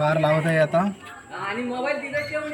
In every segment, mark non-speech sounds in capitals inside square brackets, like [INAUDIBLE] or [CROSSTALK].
बाहेर लावत आहे आता. आणि मोबाईल तिथे ठेवून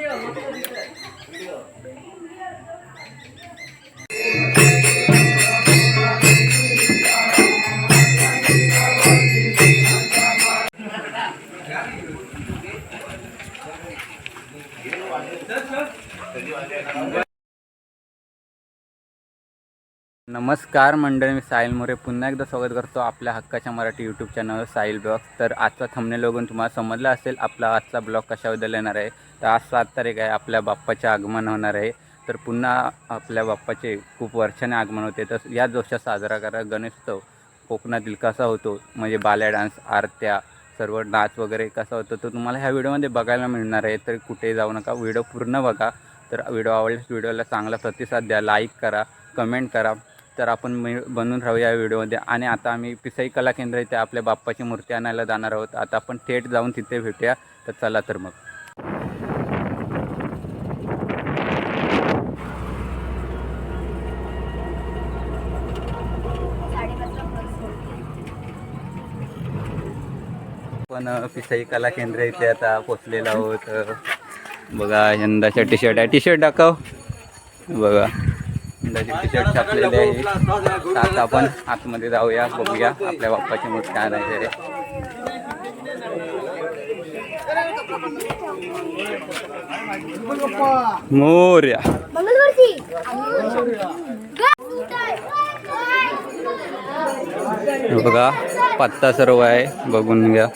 नमस्कार मंडळी मी साहिल मोरे. पुन्हा एकदा स्वागत करतो आपल्या हक्काच्या Marathi YouTube channel Sahil blog. तर आजचा थंबनेल बघून तुम्हाला समजलं असेल आपला आजचा ब्लॉग कशाबद्दल येणार आहे. तर आज सात तारीख आहे आपल्या बाप्पाचे आगमन होणार आहे. तर पुन्हा आपल्या बाप्पाचे खूप वर्षाने आगमन होते. तर याच दिवसात साजरा करा गणेशोत्सव. कोकणातील कसा होतो? म्हणजे बाल्या डान्स आरत्या सर्व नाच वगैरे कसा होतो? तो तुम्हाला ह्या व्हिडिओमध्ये बघायला मिळणार आहे. तर कुठे जाऊ नका व्हिडिओ पूर्ण बघा. तर व्हिडिओ आवडल्यास व्हिडिओला चांगला प्रतिसाद द्या लाईक करा कमेंट करा. तर आपण मिळ बनून राहूया या व्हिडिओमध्ये. आणि आता आम्ही पिसाई कला केंद्र इथे आपल्या बाप्पाची मूर्ती आणायला जाणार आहोत. आता आपण थेट जाऊन तिथे भेटूया. तर चला तर मग. पण पिसाई कला केंद्र इथे आता पोचलेलो आहोत. बघा यंदाच्या टी शर्ट आहे. टी शर्ट दाखव. बघा. यंदाचे टी शर्ट छापलेले आता आपण आतमध्ये जाऊया बघूया आपल्या बाप्पाची मूर्ती आणायची आहे मोर्या. मंगलवर्ती हे बघा पत्ता सर्व आहे बघून घ्या.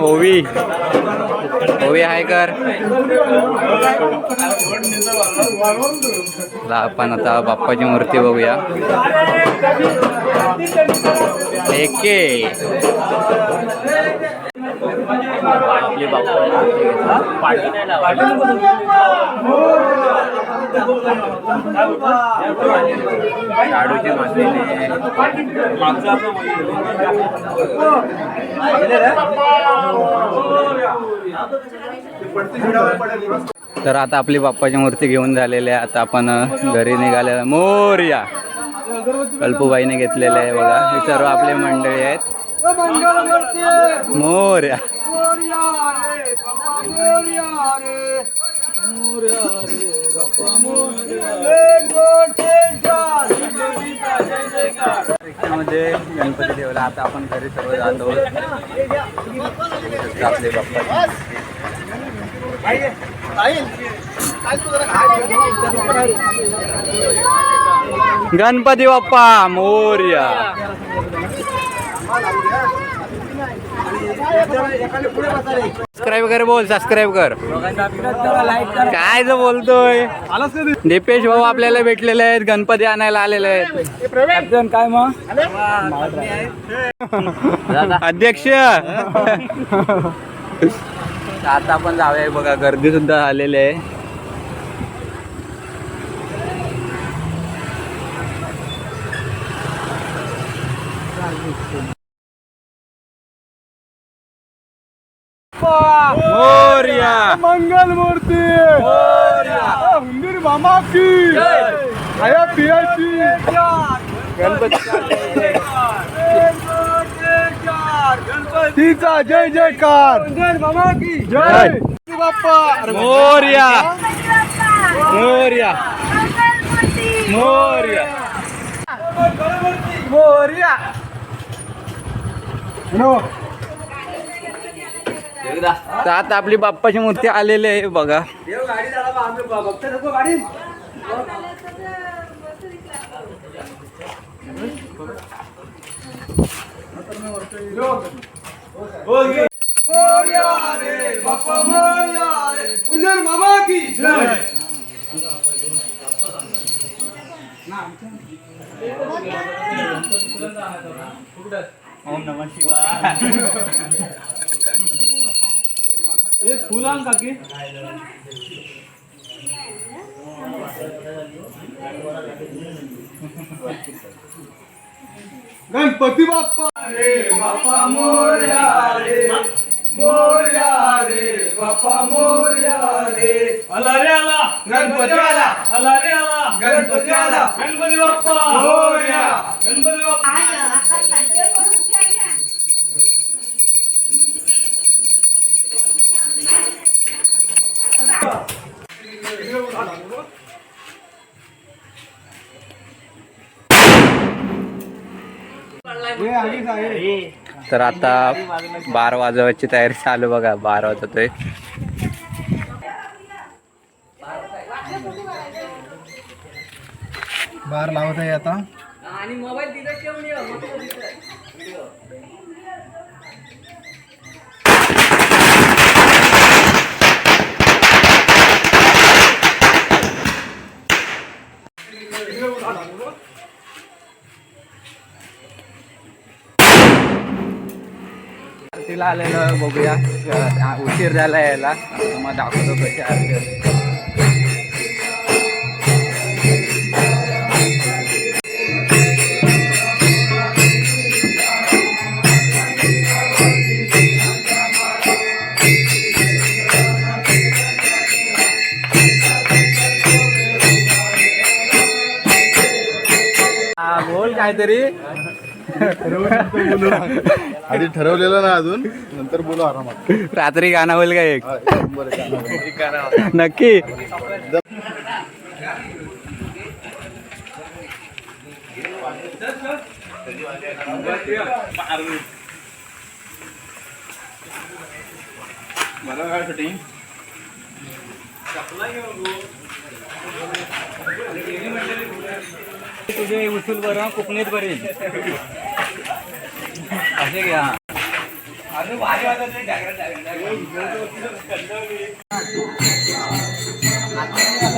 ओवी. ओवी हाय कर. आपण आता बाप्पाची मूर्ती बघूया. एके आपली शाडूची तर आता आपली बाप्पाची मूर्ती घेऊन झालेली आहे. आता आपण घरी निघाले मोर्या. कल्पूबाईने घेतलेले आहे बघा. हे सर्व आपले मंडळी आहेत. मोर्या. रिक्षामध्ये गणपती ठेवला आता आपण घरी सर्व जातो. आपले बाप्पा. गणपती बाप्पा मोर्या. सबस्क्राईब कर बोल सबस्क्राईब कर. काय जो बोलतोय? दीपेश भाऊ आपल्याला भेटलेले आहेत गणपती आणायला आलेले आहेत. काय मग? अध्यक्ष. [LAUGHS] आता आपण जाऊया बघा गर्दी सुद्धा झालेली आहे. मोर्या. मंगल मूर्ती हुंदीर मामा की आया पियाची. तिचा जय जयकार. मामा की जय. बाप्पा. मोर्या मोर्या. मोर्या. मोर्या. नो तर आता आपली बाप्पाची मूर्ती आलेली आहे बघा. मामा की ओम नमः शिवाय. फुलां काकी गणपती बाप्पा। रे बाप्पा मोर्या रे मोरया रे बाप्पा मोरया रे आला रे आला गणपती आला आला रे आला गणपती आला गणपती बाप्पा। मोरया गणपती बाप्पा। तर आता बारा वाजवायची तयारी चालू बघा बारा वाजतोय. बार लावत आहे आता. आणि मोबाईल तिथं ठेवून आरतीला आलेलो बघूया अ, उशीर झाला यायला मग दाखवतो कशी आरती असते. हा, बोल काहीतरी आधी ठरवलेलं ना अजून नंतर बोलू आरामात. रात्री गाणं होईल का एक? हा, एक नंबर आहे, गाणं. नक्की. तुझे उचल बरं कोकणीत बरे असे घ्या. आता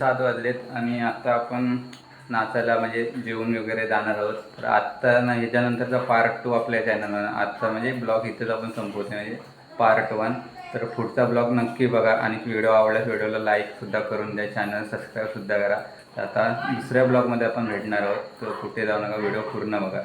सात वाजलेत. आणि आता आपण नाचायला म्हणजे जेवण वगैरे जाणार आहोत. तर आत्ता ना ह्याच्यानंतरचा पार्ट टू आपल्या चॅनलवर आत्ता म्हणजे ब्लॉग इथेच आपण संपवतो म्हणजे पार्ट वन तर पुढचा ब्लॉग नक्की बघा. आणि व्हिडिओ आवडल्यास व्हिडिओला लाईकसुद्धा करून द्या. चॅनल सबस्क्राईबसुद्धा करा. तर आता दुसऱ्या ब्लॉगमध्ये आपण भेटणार आहोत. तर कुठे जाऊ नका. व्हिडिओ पूर्ण बघा.